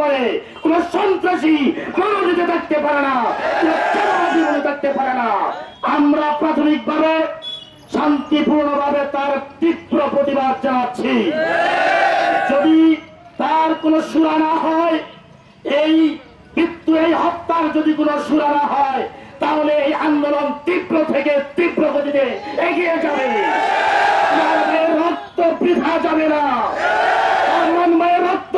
পরে কোন সন্ত্রাসী মনোনীত থাকতে পারে না থাকতে পারে না। আমরা প্রাথমিকভাবে শান্তিপূর্ণভাবে তার তীব্র প্রতিবাদ জানাচ্ছি। যদি তার কোনো সুরা না হয়, এই মৃত্যু, এই হত্যার যদি কোনো সুরা না হয়, তাহলে এই আন্দোলন তীব্র থেকে তীব্র গতিতে এগিয়ে যাবে। রক্ত বৃথা যাবে না।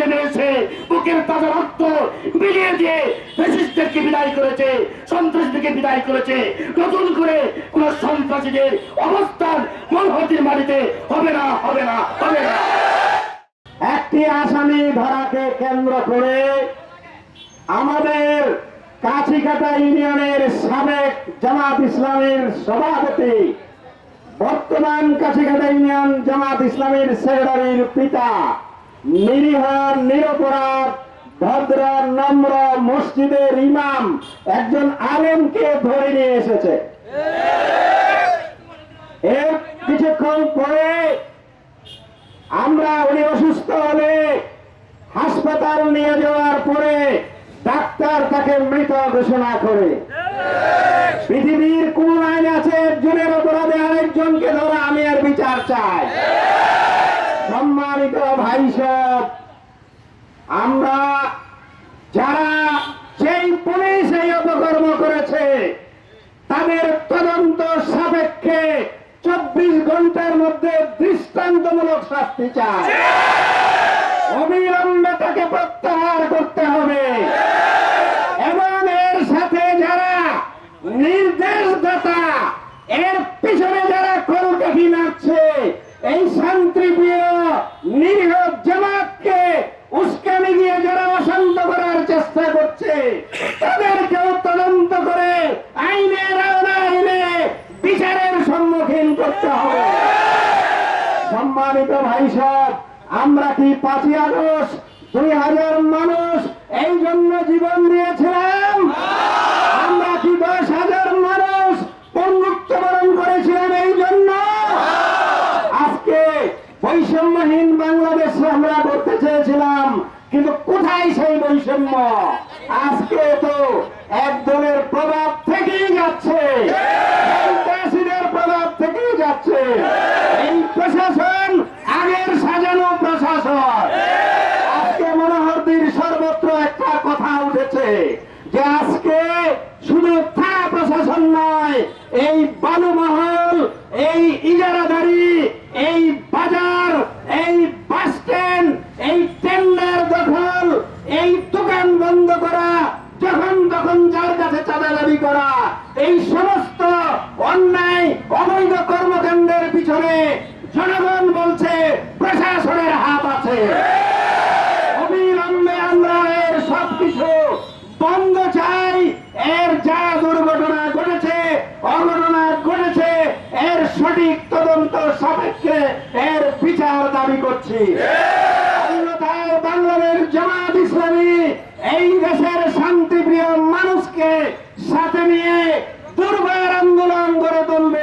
নেমে এসে বুকের তাজা রক্ত বিলিয়ে দিয়ে ফেসিস্টদেরকে বিদায় করেছে, সন্ত্রাসীদেরকে বিদায় করেছে। নতুন করে কোন সন্ত্রাসীদের অবস্থান মনহতির মাটিতে হবে না হবে না হবে না। একটি আসামি ধরাকে কেন্দ্র করে আমাদের কাছিকাটা ইউনিয়নের সাবেক জামাত ইসলামের সভাপতি, বর্তমান কাছিকাটা ইউনিয়ন জামাত ইসলামের সেক্রেটারির পিতা নিরীহ, নিরপরাধ, ভদ্র, নম্র মসজিদের ইমাম একজন আলেমকে ধরে নিয়ে এসেছে। কিছুক্ষণ পরে আমরা উনি অসুস্থ হলে হাসপাতাল নিয়ে যাওয়ার পরে ডাক্তার তাকে মৃত ঘোষণা করে। পৃথিবীর কোন আইন আছে? একজনের অপরাধে আরেকজনকে ধরা আমি আর বিচার চাই। ভাই সব আমরা যারা যেই পুলিশ এই অপকর্ম করেছে, তাদের তদন্ত সাপেক্ষে চব্বিশ ঘণ্টার মধ্যে দৃষ্টান্তমূলক শাস্তি চায় অবিলম্বে তাকে প্রত্যাহার করতে হবে। এবং এর সাথে যারা নির্দেশদাতা, এর পিছনে যারা করকাঠি নাচছে এই শান্তিপ্রিয় নিরীহ জামাতকে উস্কানি দিয়ে যারা অশান্ত করার চেষ্টা করছে তাদেরকেও তদন্ত করে আইনের আইনে বিচারের সম্মুখীন করতে হবে সম্মানিত ভাই সব আমরা কি পাঁচই আগস্ট দুই হাজার মানুষ এই জন্য জীবন দিয়েছিলাম? আমরা কি দশ হাজার মানুষ মৃত্যুবরণ করেছিলাম এই জন্য? আজকে বৈষম্যহীন বাংলাদেশে আমরা করতে চেয়েছিলাম, কিন্তু কোথায় সেই বৈষম্য? আজকে তো একদলের উঠেছে যে আজকে শুধু থানা প্রশাসন নয়, এই বালুমহল এই ইজারাদারি, এই বাজার, এই বাস স্ট্যান্ড, এই টেন্ডার দখল, এই দোকান বন্ধ করা, যখন তখন যার কাছে চাঁদা দাবি করা, এই সমস্ত অন্যায়, অবৈধ কর্মকাণ্ডের পিছনে জনগণ বলছে, প্রশাসনের হাত আছে। অবিলম্বে এর সবকিছু স্পন্দ চাই। এর যা দুর্ঘটনা ঘটেছে, অঘটনা ঘটেছে, এর সঠিক তদন্ত সাপেক্ষে এর বিচার দাবি করছি। অন্যথায় বাংলাদেশ জামাত ইসলামী, এই দেশের শান্তিপ্রিয় মানুষকে সাথে নিয়ে দুর্বার আন্দোলন গড়ে তুলবে।